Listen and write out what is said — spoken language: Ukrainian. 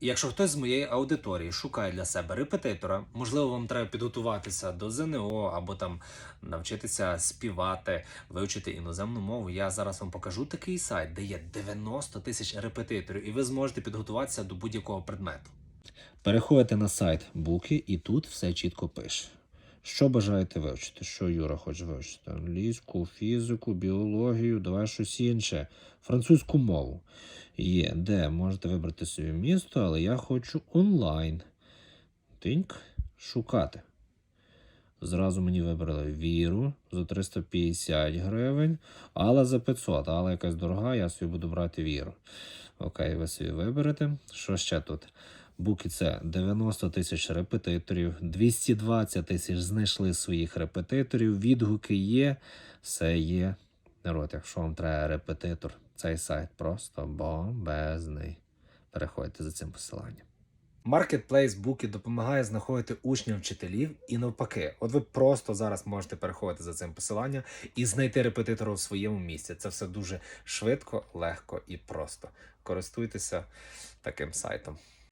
Якщо хтось з моєї аудиторії шукає для себе репетитора, можливо, вам треба підготуватися до ЗНО або там навчитися співати, вивчити іноземну мову. Я зараз вам покажу такий сайт, де є 90 тисяч репетиторів, і ви зможете підготуватися до будь-якого предмету. Переходите на сайт Буки, і тут все чітко пише. Що бажаєте вивчити? Що Юра хоче вивчити? Англійську, фізику, біологію, давай щось інше, французьку мову. Є, де можете вибрати собі місто, але я хочу онлайн. Тиньк, шукати. Зразу мені вибрали віру за 350 гривень, але за 500, але якась дорога, я собі буду брати віру. Окей, ви собі виберете. Що ще тут? Буки це 90 тисяч репетиторів, 220 тисяч знайшли своїх репетиторів, відгуки є, все є. Народ, якщо вам треба репетитор, цей сайт просто бомбезний. Переходьте за цим посиланням. Marketplace Bookie допомагає знаходити учнів вчителів і навпаки. От ви просто зараз можете переходити за цим посиланням і знайти репетитора у своєму місці. Це все дуже швидко, легко і просто. Користуйтеся таким сайтом.